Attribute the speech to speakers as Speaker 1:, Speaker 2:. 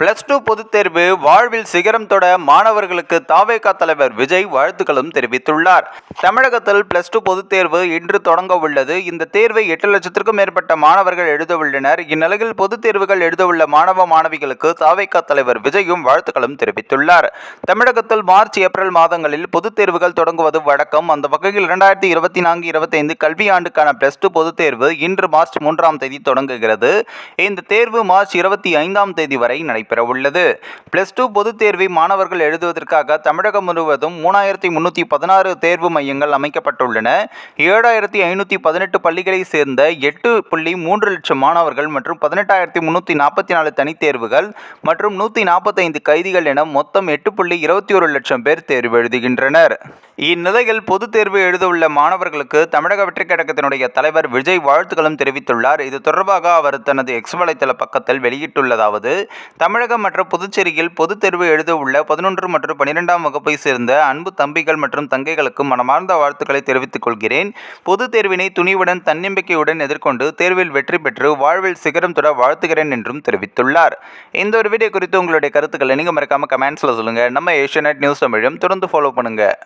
Speaker 1: Plus two பொதுத் தேர்வு வாழ்வில் சிகரம் தொட மாணவர்களுக்கு தாவேகா தலைவர் விஜய் வாழ்த்துக்களும் தெரிவித்துள்ளார். தமிழகத்தில் பிளஸ் டூ பொதுத் தேர்வு இன்று தொடங்க உள்ளது. இந்த தேர்வை எட்டு லட்சத்திற்கும் மேற்பட்ட மாணவர்கள் எழுத உள்ளனர். இந்நிலையில் பொதுத் தேர்வுகள் எழுத உள்ள மாணவ மாணவிகளுக்கு தாவேகா தலைவர் விஜயும் வாழ்த்துக்களும் தெரிவித்துள்ளார். தமிழகத்தில் மார்ச் ஏப்ரல் மாதங்களில் பொதுத் தேர்வுகள் தொடங்குவது வழக்கம். அந்த வகையில் இரண்டாயிரத்தி இருபத்தி நான்கு இருபத்தைந்து கல்வியாண்டுக்கான பிளஸ் டூ பொதுத் தேர்வு இன்று மார்ச் மூன்றாம் தேதி தொடங்குகிறது. இந்த தேர்வு மார்ச் இருபத்தி ஐந்தாம் தேதி வரை நடைபெறவுள்ளது பிளஸ் டூ பொதுத் தேர்வை மாணவர்கள் எழுதுவதற்காக தமிழகம் முழுவதும் மூணாயிரத்தி முன்னூற்றி பதினாறு தேர்வு மையங்கள் அமைக்கப்பட்டுள்ளன. ஏழாயிரத்தி ஐநூற்றி பதினெட்டு பள்ளிகளை சேர்ந்த எட்டு புள்ளி மூன்று லட்சம் மாணவர்கள் மற்றும் பதினெட்டாயிரத்தி முன்னூற்றி நாற்பத்தி நாலு தனித்தேர்வுகள் மற்றும் நூற்றி நாற்பத்தைந்து கைதிகள் என மொத்தம் எட்டு புள்ளி இருபத்தி ஒரு லட்சம் பேர் தேர்வு எழுதுகின்றனர். இந்நிலையில் பொதுத் தேர்வு எழுதவுள்ள மாணவர்களுக்கு தமிழக வெற்றிக் கழகத்தினுடைய தலைவர் விஜய் வாழ்த்துக்களும் தெரிவித்துள்ளார். இது தொடர்பாக அவர் தனது எக்ஸ் வலைத்தள பக்கத்தில் வெளியிட்டுள்ளதாவது தமிழகம் மற்றும் புதுச்சேரியில் பொதுத் தேர்வு எழுத உள்ள பதினொன்று மற்றும் பனிரெண்டாம் வகுப்பை சேர்ந்த அன்பு தம்பிகள் மற்றும் தங்கைகளுக்கு மனமார்ந்த வாழ்த்துக்களை தெரிவித்துக் கொள்கிறேன். பொதுத் தேர்வினை துணிவுடன் தன்னம்பிக்கையுடன் எதிர்கொண்டு தேர்வில் வெற்றி பெற்று வாழ்வில் சிகரம் தொட வாழ்த்துகிறேன் என்றும் தெரிவித்துள்ளார். இந்த ஒரு வீடியோ குறித்து உங்களுடைய கருத்துக்களை நீங்கள் மறக்காமல் கமெண்ட்ஸில் சொல்லுங்கள் நம்ம ஏஷியநெட் நியூஸ் தமிழும் தொடர்ந்து ஃபாலோ பண்ணுங்கள்